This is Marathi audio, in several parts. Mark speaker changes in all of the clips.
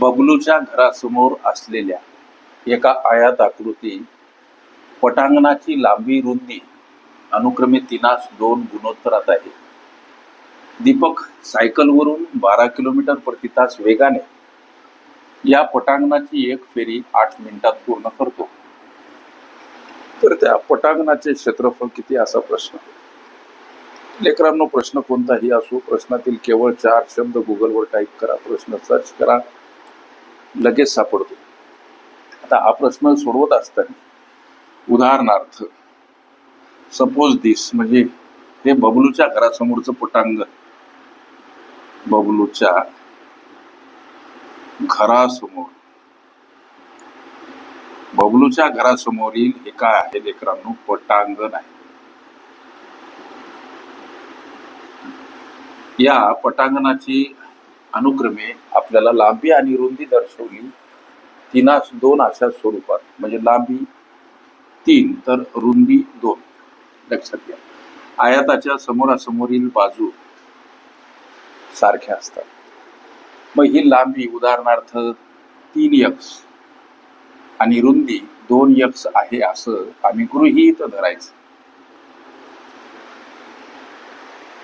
Speaker 1: बबलूच्या घरासमोर असलेल्या एका आयात आकृती पटांगणाची लांबी रुंदी अनुक्रमे तिनास दोन गुणोत्तरात आहे. दीपक सायकलवरून बारा किलोमीटर प्रति तास वेगाने या पटांगणाची एक फेरी आठ मिनिटात पूर्ण करतो. तर त्या पटांगणाचे क्षेत्रफळ किती असा प्रश्न? लेकरांनो प्रश्न कोणताही असो प्रश्नातील केवळ चार शब्द गुगलवर टाईप करा प्रश्न सर्च करा लगेच सापडतो. आता हा प्रश्न सोडवत असताना उदाहरणार्थ सपोज दिस म्हणजे हे बबलूच्या घरासमोरचं पटांगण. बबलूच्या घरासमोर. बबलूच्या घरासमोरील हे काय आहे लेकरांनो? पटांगण आहे. या पटांगणाची अनुक्रमे आपल्याला लांबी आणि रुंदी दर्शवली. तिना दोन अशा स्वरूपात. म्हणजे लांबी तीन तर रुंदी दोन. लक्षात घ्या. आयाताच्या समोरासमोरील बाजू सारख्या असतात. मग ही लांबी उदाहरणार्थ तीन यक्स आणि रुंदी दोन यक्स आहे असं आम्ही गृहीत धरायचं.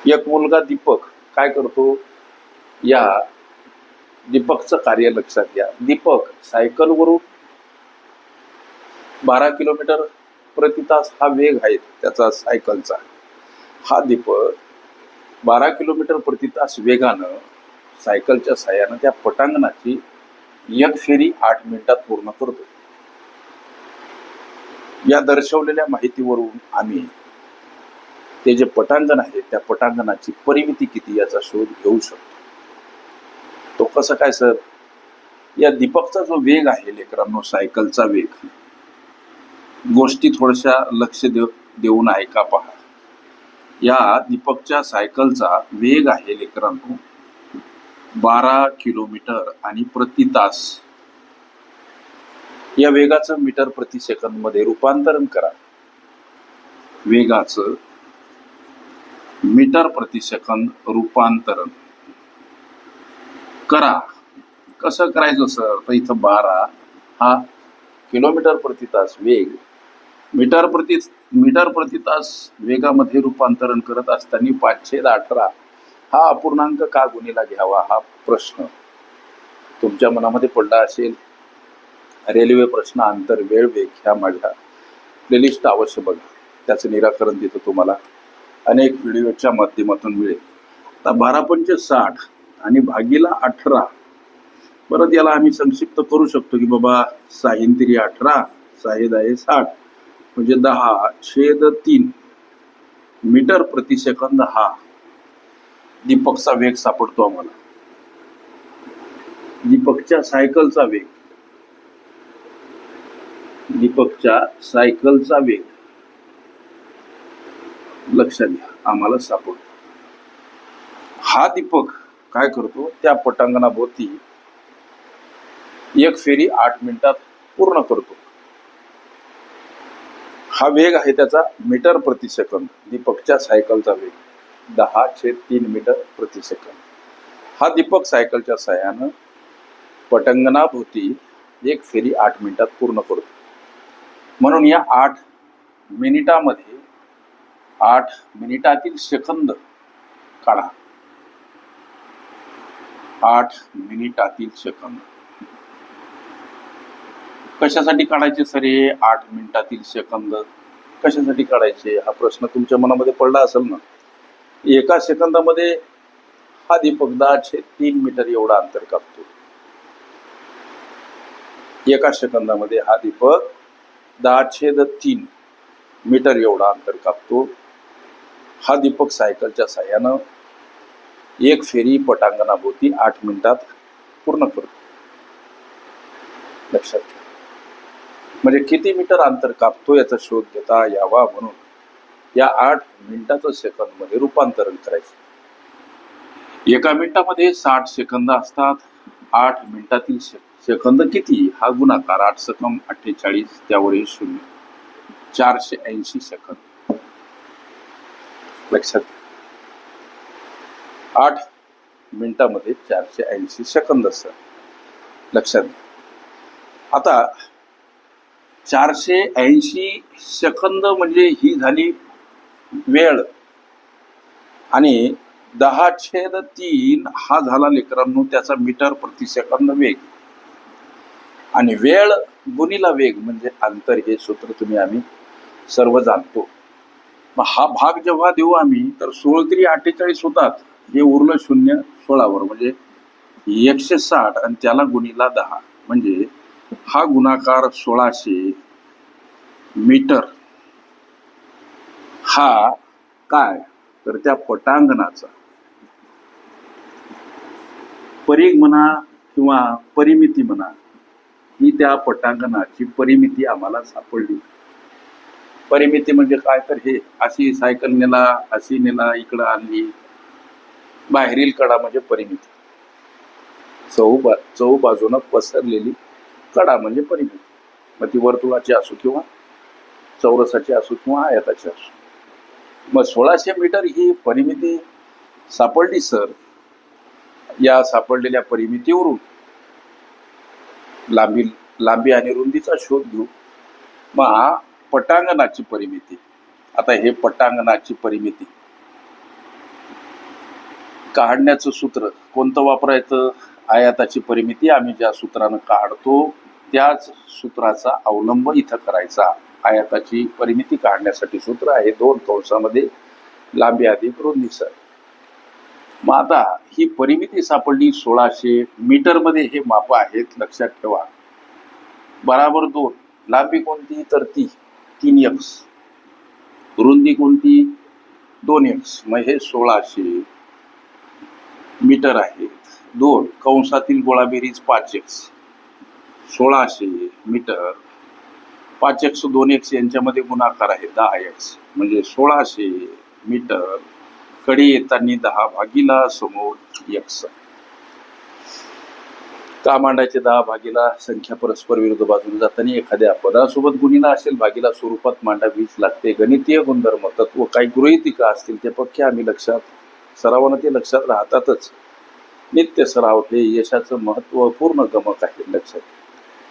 Speaker 1: एक मुलगा दीपक काय करतो? या दीपकचं कार्य लक्षात घ्या. दीपक सायकलवरून बारा किलोमीटर प्रति तास हा वेग आहे त्याचा सायकलचा. हा दीपक बारा किलोमीटर प्रति तास वेगानं सायकलच्या सहाय्यानं त्या पटांगणाची एक फेरी आठ मिनिटात पूर्ण करतो. या दर्शवलेल्या माहितीवरून आम्ही ते जे पटांगण आहे त्या पटांगणाची परिमिती किती याचा शोध घेऊ शकतो. तो कसं काय सर? या दीपकचा जो वेग आहे लेकरांनो सायकलचा वेग गोष्टी थोड्याशा लक्ष देऊ देऊन ऐका पहा. या दीपकच्या सायकलचा वेग आहे लेकरांनो बारा किलोमीटर आणि प्रति तास. या वेगाचं मीटर प्रति सेकंदमध्ये रूपांतरण करा. वेगाचं मीटर प्रति सेकंद रूपांतरण. करा. कसं करायचं सर? तर इथं बारा. हा किलोमीटर प्रति तास वेग. मीटर प्रति मीटर प्रति तास वेगामध्ये रूपांतरण करत असताना पाचशे अठरा. हा अपूर्णांक का गुन्हेला घ्यावा? हा प्रश्न तुमच्या मनामध्ये पडला असेल? रेल्वे प्रश्न अंतर वेळ वेग ह्या माझ्या प्लेलिस्ट अवश्य बघा. त्याचं निराकरण तिथं तुम्हाला अनेक व्हिडिओच्या माध्यमातून मिळेल. आता बारा पंचे साठ. आणि भागीला अठरा. परत याला आम्ही संक्षिप्त करू शकतो की बाबा साहिंद्री अठरा साहेद आहे साठ. म्हणजे दहा छेद तीन मीटर प्रति सेकंद हा. दीपकचा वेग सापडतो आम्हाला. दीपकच्या सायकलचा वेग. दीपकच्या सायकलचा वेग. लक्षात घ्या आम्हाला सापडतो. हा दीपक काय करतो? त्या पटांगणाभोवती एक फेरी आठ मिनिटात पूर्ण करतो. हा वेग आहे त्याचा मीटर प्रति सेकंद. दीपकच्या सायकलचा वेग दहा छेद तीन मीटर प्रति सेकंद. हा दीपक सायकलच्या सहाय्यानं पटांगणाभोवती एक फेरी आठ मिनिटात पूर्ण करतो. म्हणून या आठ मिनिटामध्ये आठ मिनिटातील सेकंद काढा. आठ मिनिटातील सेकंद. कशासाठी काढायचे सर हे आठ मिनिटातील सेकंद? कशासाठी काढायचे? हा प्रश्न तुमच्या मनामध्ये पडला असेल ना? एका सेकंदामध्ये हा दीपक दहाशे तीन मीटर एवढा अंतर कापतो. एका सेकंदामध्ये हा दीपक दहा छेद तीन मीटर एवढा अंतर कापतो. हा दीपक सायकलच्या साह्यानं एक फेरी पटांगणाभोवती आठ मिनिटात पूर्ण करतो. लक्षात घ्या म्हणजे किती मीटर अंतर कापतो याचा शोध घेता यावा म्हणून या आठ मिनिटाचं सेकंदमध्ये रूपांतरण करायचं. एका मिनिटामध्ये साठ सेकंद असतात. आठ मिनिटातील सेकंद किती? हा गुणाकार आठ सकम अठ्ठेचाळीस त्यावरील शून्य. चारशे ऐंशी सेकंद. लक्षात घ्या. आठ मिनिटामध्ये चारशे ऐंशी सेकंद असतात. लक्षात घ्या. आता चारशे ऐंशी सेकंद म्हणजे ही झाली वेळ. आणि दहा छेद तीन हा झाला लेकरांनो त्याचा मीटर प्रति सेकंद वेग. आणि वेळ गुणीला वेग म्हणजे अंतर हे सूत्र तुम्ही आम्ही सर्व जाणतो. मग हा भाग जेव्हा देऊ आम्ही तर सोळ तरी अठ्ठेचाळीस होतात. हे उरलं शून्य सोळावर म्हणजे एकशे साठ आणि त्याला गुणीला दहा. म्हणजे हा गुणाकार सोळाशे मीटर हा काय? तर त्या पटांगणाचा. परीघ म्हणा किंवा परिमिती म्हणा ही त्या पटांगणाची परिमिती आम्हाला सापडली. परिमिती म्हणजे काय? तर हे अशी सायकल नेला अशी नेला इकडं आणली बाहेरील कडा म्हणजे परिमिती. चौ बा चौ बाजूनं पसरलेली कडा म्हणजे परिमिती. मग ती वर्तुळाची असो किंवा चौरसाची असो किंवा आयताची असो. मग सोळाशे मीटर ही परिमिती सापडली सर. या सापडलेल्या परिमितीवरून लांबी लांबी आणि रुंदीचा शोध घेऊ. मग हा पटांगणाची परिमिती. आता हे पटांगणाची परिमिती. काढण्याचं सूत्र कोणतं वापरायचं? आयाताची परिमिती आम्ही ज्या सूत्रानं काढतो त्याच सूत्राचा अवलंब इथं करायचा. आयाताची परिमिती काढण्यासाठी सूत्र आहे दोन कंसामध्ये लांबी अधिक रुंदी सर. मग आता ही परिमिती सापडली सोळाशे मीटरमध्ये हे माप आहेत लक्षात ठेवा. बराबर दोन. लांबी कोणती? तर ती तीन एक्स रुंदी कोणती? दोन एक्स मग हे सोळाशे मीटर आहे. दोन कंसातील गोळाबेरीज पाच एक्स सोळाशे मीटर. पाच एक्स दोन एक्स यांच्यामध्ये गुणाकार आहे दहा एक्स. म्हणजे सोळाशे मीटरकडे येताना दहा भागीला समोर एक्स. का मांडायचे दहा भागीला संख्या परस्पर विरुद्ध बाजूने जाताना एखाद्या पदासोबत गुणीला असेल भागीला स्वरूपात मांडावीच लागते. गणितीय गुणधर्म तत्व काही गृहितिका असतील ते पक्के आम्ही लक्षात सरावानं ते लक्षात राहतातच. नित्य सराव हे यशाचं महत्त्वपूर्ण गमक आहे लक्षात.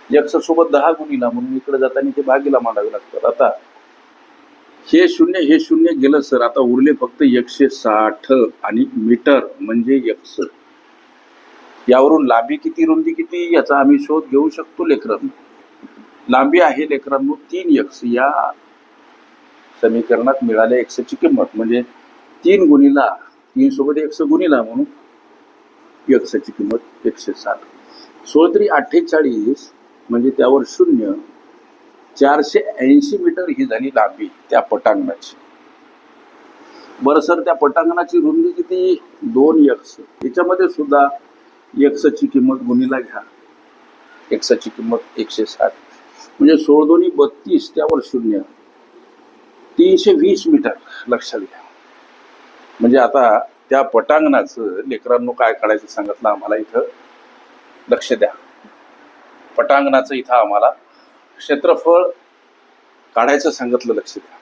Speaker 1: यक्षसोबत दहा गुणीला म्हणून इकडे जाताना ते भागीला मांडावे लागतात. आता हे शून्य हे शून्य गेलं सर आता उरले फक्त एकशे साठ आणि मीटर म्हणजे यक्ष. यावरून लांबी किती रुंदी किती याचा आम्ही शोध घेऊ शकतो लेकरांनो लांबी आहे लेकरांनो तीन यक्ष. या समीकरणात मिळाल्या एक्सची किंमत. म्हणजे तीन गुणीला तीन सोबत एक्स गुणीला म्हणून यक्सची किंमत एकशे साठ. सोळ तरी अठ्ठेचाळीस म्हणजे त्यावर शून्य चारशे ऐंशी मीटर ही झाली लांबी त्या पटांगणाची. बरं सर त्या पटांगणाची रुंदी किती? दोन यक्ष याच्यामध्ये सुद्धा एक्सची किंमत गुणीला घ्या. एक्सची किंमत एकशे साठ. म्हणजे सोळ दोन्ही बत्तीस त्यावर शून्य. तीनशे वीस मीटर लक्षात घ्या. म्हणजे आता त्या पटांगणाचं लेकरांनो काय काढायचं सांगितलं आम्हाला इथं? लक्ष द्या. पटांगणाचं इथं आम्हाला क्षेत्रफळ काढायचं सांगितलं लक्ष द्या.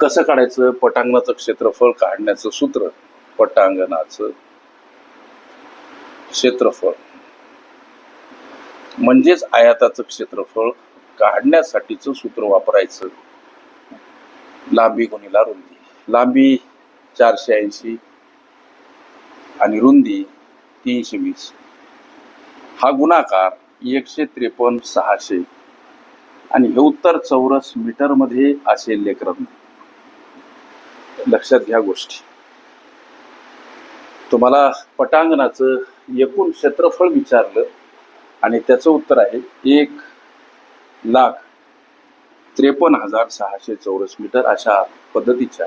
Speaker 1: कसं काढायचं? पटांगणाचं क्षेत्रफळ काढण्याचं सूत्र पटांगणाचं क्षेत्रफळ. म्हणजेच आयाताचं क्षेत्रफळ काढण्यासाठीचं सूत्र वापरायचं. लांबी गुणीला रुंदी. लांबी चारशे ऐंशी आणि रुंदी तीनशे वीस. हा गुणाकार एकशे त्रेपन्न सहाशे. आणि हे उत्तर चौरस मीटरमध्ये असेल लेकरं लक्षात घ्या गोष्टी. तुम्हाला पटांगणाचं एकूण क्षेत्रफळ विचारलं आणि त्याचं उत्तर आहे एक लाख त्रेपन्न हजार सहाशे चौरस मीटर अशा पद्धतीच्या